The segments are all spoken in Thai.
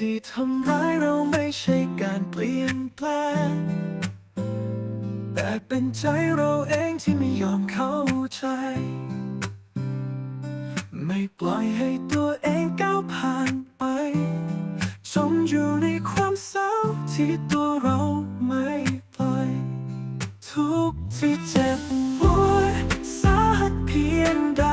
ที่ทำร้ายเราไม่ใช่การเปลี่ยนแปลง แต่เป็นใจเราเองที่ไม่ยอมเข้าใจ ไม่ปล่อยให้ตัวเองก้าวผ่านไปจมอยู่ในความเศร้าที่ตัวเราไม่ปล่อย ทุกที่เจ็บปวดสาหัสเพียงใด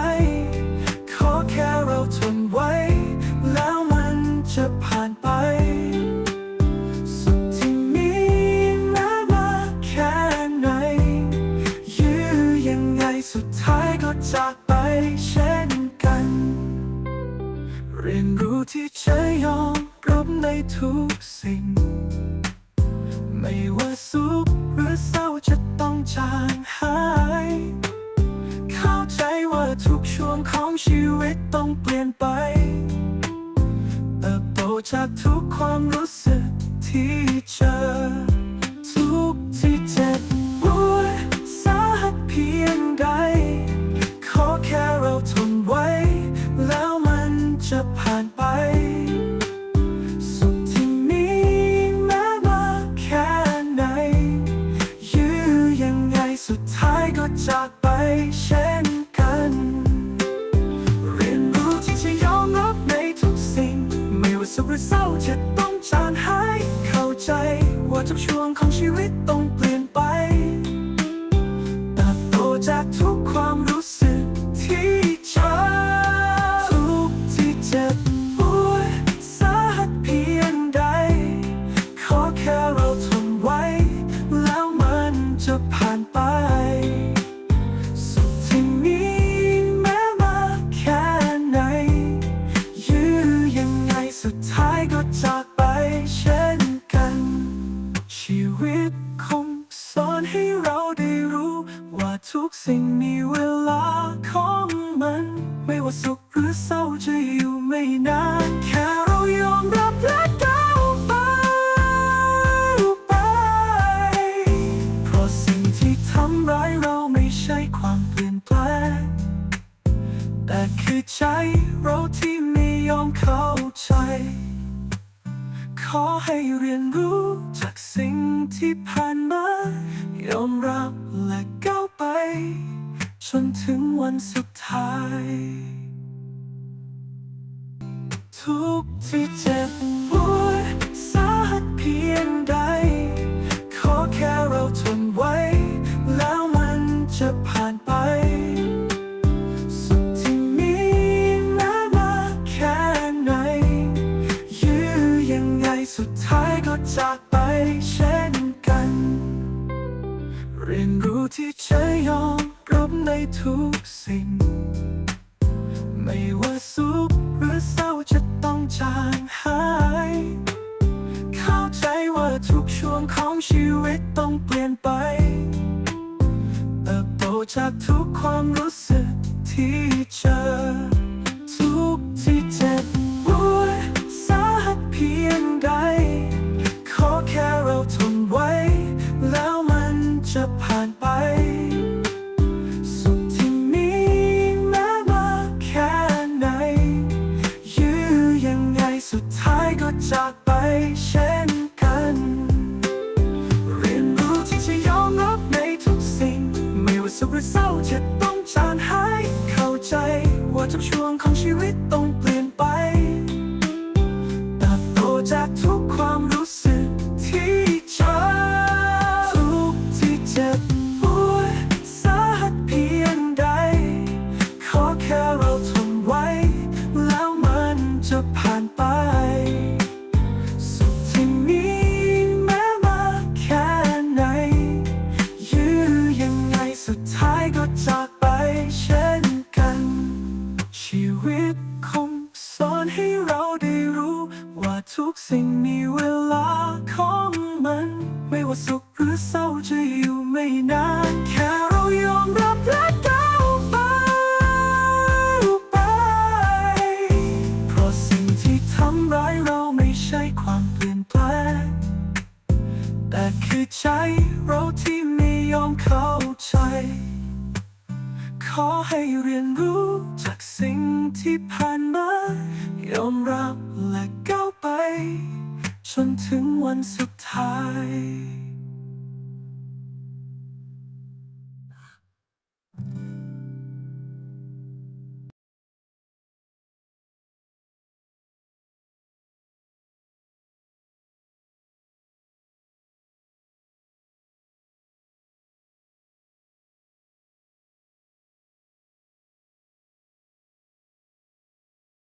เรียนรู้ที่จะยอมรับในทุกสิ่ง ไม่ว่าสุขหรือเศร้าจะต้องจางหาย เข้าใจว่าทุกช่วงของชีวิตต้องเปลี่ยน ผ่ ทุกสิ่งมีเวลาของมัน ไม่ว่าสุขหรือเศร้าจะอยู่ไม่นาน แค่เรายอมรับและก้าวไปไป เพราะสิ่งที่ทำร้ายเราไม่ใช่ความเปลี่ยนแปลง แต่คือใจเราที่ไม่ยอมเข้าใจ ขอให้เรียนรู้จากสิ่งที่ผ่านมายอมรับ จนถึงวันสุดท้าย ทุกที่เจ็บปวดสาหัสเพียงใด ขอแค่เราทนไว้ แล้วมันจะผ่านไป สุขที่มีแม้มาแค่ไหนยื้อยังไงสุดท้ายก็จากไปเช่ จะยอมรับในทุกสิ่ง ไม่ว่าสุขหรือเศร้าจะต้องจางหาย เข้าใจว่าทุกช่วงของชีวิตต้องเปลี่ยนไป เติบโตจากทุกความรู้สึกที่เจอ จากไปเช่นกัน เรียนรู้ที่จะยอมรับในทุกสิ่ง ไม่ว่าสุขหรือเศร้าจะต้องจางหายเข้าใจ ว่าทุกช่วงของชีวิตต้องเปลี่ยนไปเติบโตจากทุกความ อยู่ไม่นานแค่เรายอมรับและก้าวไปไป เพราะสิ่งที่ทำร้ายเราไม่ใช่ความเปลี่ยนแปลง แต่คือใจเราที่ไม่ยอมเข้าใจ ขอให้เรียนรู้จากสิ่งที่ผ่านมายอมรับ